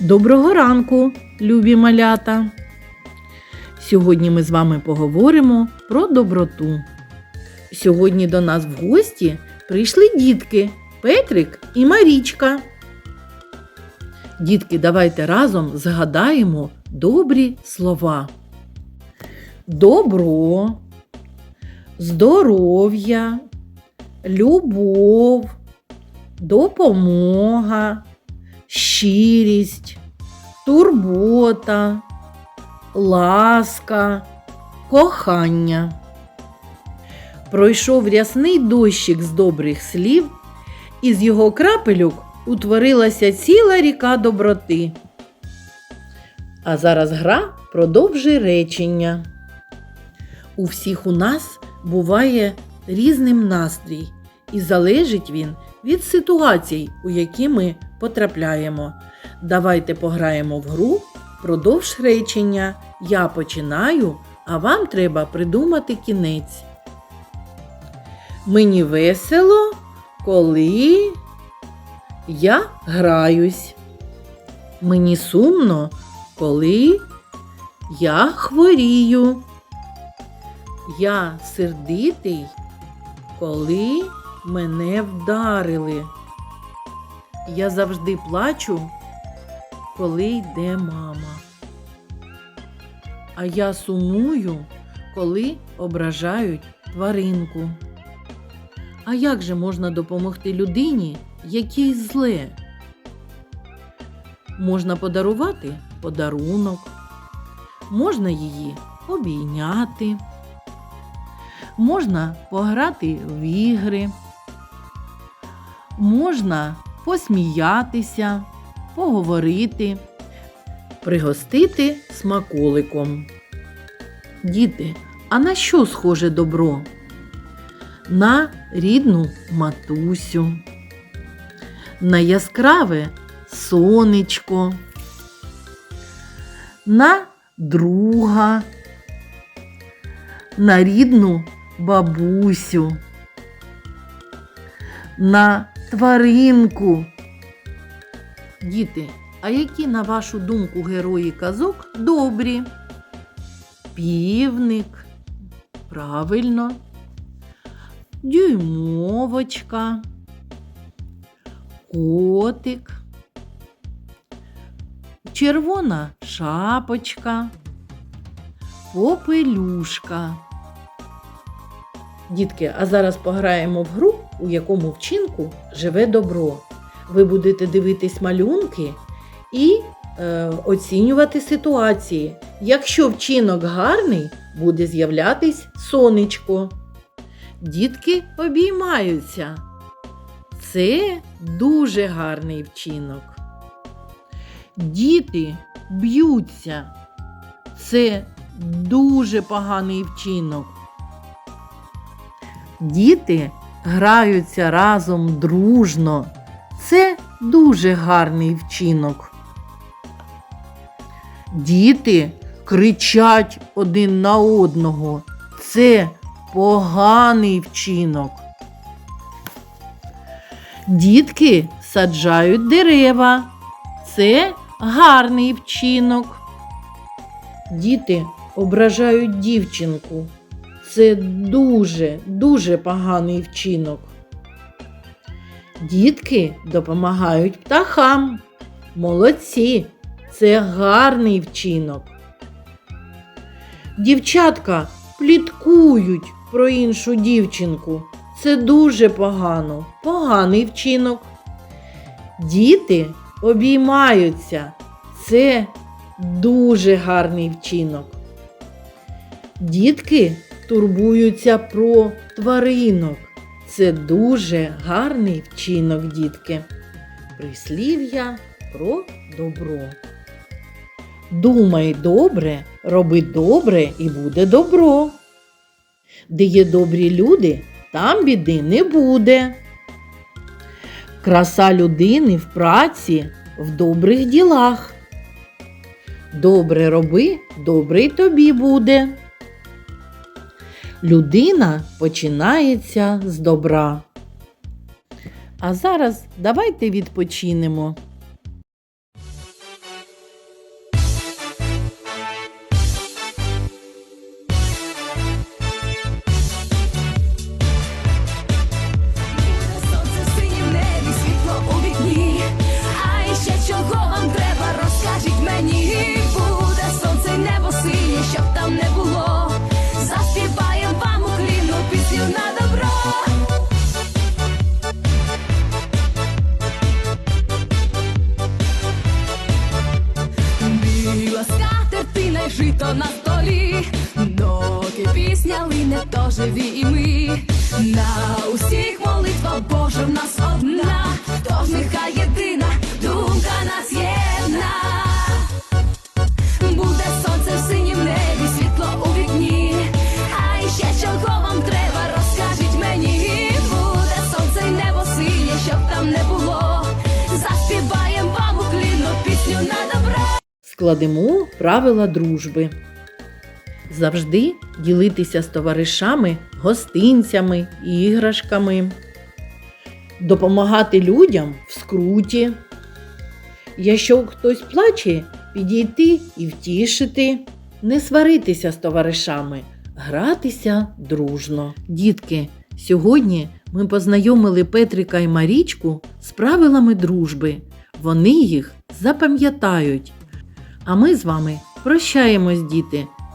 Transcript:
Доброго ранку, любі малята! Сьогодні ми з вами поговоримо про доброту. Сьогодні до нас в гості прийшли дітки Петрик і Марічка. Дітки, давайте разом згадаємо добрі слова. Добро, здоров'я, любов, допомога, щирість, турбота, ласка, кохання. Пройшов рясний дощик з добрих слів, і з його крапелюк утворилася ціла ріка доброти. А зараз гра продовжує речення. У всіх у нас буває різним настрій, і залежить він від ситуацій, у які ми потрапляємо. Давайте пограємо в гру продовж речення. Я починаю, а вам треба придумати кінець. Мені весело, коли я граюсь. Мені сумно, коли я хворію. Я сердитий, коли мене вдарили. Я завжди плачу, коли йде мама. А я сумую, коли ображають тваринку. А як же можна допомогти людині, якій зле? Можна подарувати подарунок, можна її обійняти, можна пограти в ігри, можна посміятися, поговорити, пригостити смаколиком. Діти, а на що схоже добро? На рідну матусю, на яскраве сонечко, на друга, на рідну бабусю, на тваринку. Діти, а які, на вашу думку, герої казок добрі? Півник, правильно, дюймовочка, котик, червона шапочка, попелюшка. Дітки, а зараз пограємо в гру, у якому вчинку живе добро. Ви будете дивитись малюнки і е, оцінювати ситуації. Якщо вчинок гарний, буде з'являтись сонечко. Дітки обіймаються. Це дуже гарний вчинок. Діти б'ються. Це дуже поганий вчинок. Діти граються разом дружно. Це дуже гарний вчинок. Діти кричать один на одного. Це поганий вчинок. Дітки саджають дерева. Це гарний вчинок. Діти ображають дівчинку. Це дуже, дуже поганий вчинок. Дітки допомагають птахам. Молодці, це гарний вчинок. Дівчатка пліткують про іншу дівчинку. Це дуже погано, поганий вчинок. Діти обіймаються. Це дуже гарний вчинок. Дітки турбуються про тваринок. Це дуже гарний вчинок, дітки. Прислів'я про добро. Думай добре, роби добре і буде добро. Де є добрі люди, там біди не буде. Краса людини в праці, в добрих ділах. Добре роби, добре й тобі буде. Людина починається з добра. А зараз давайте відпочинемо. Живі і ми. На усіх молитва Божа в нас одна, тож нехай єдина думка нас єдна. Буде сонце в синім небі, світло у вікні. А іще чого вам треба, розкажіть мені. Буде сонце й небо синє, щоб там не було. Заспіваєм вам у уклінну пісню на добро. Складемо правила дружби. Завжди ділитися з товаришами гостинцями, іграшками, допомагати людям в скруті. Якщо хтось плаче, підійти і втішити, не сваритися з товаришами, гратися дружно. Дітки, сьогодні ми познайомили Петрика і Марічку з правилами дружби. Вони їх запам'ятають. А ми з вами прощаємось, діти.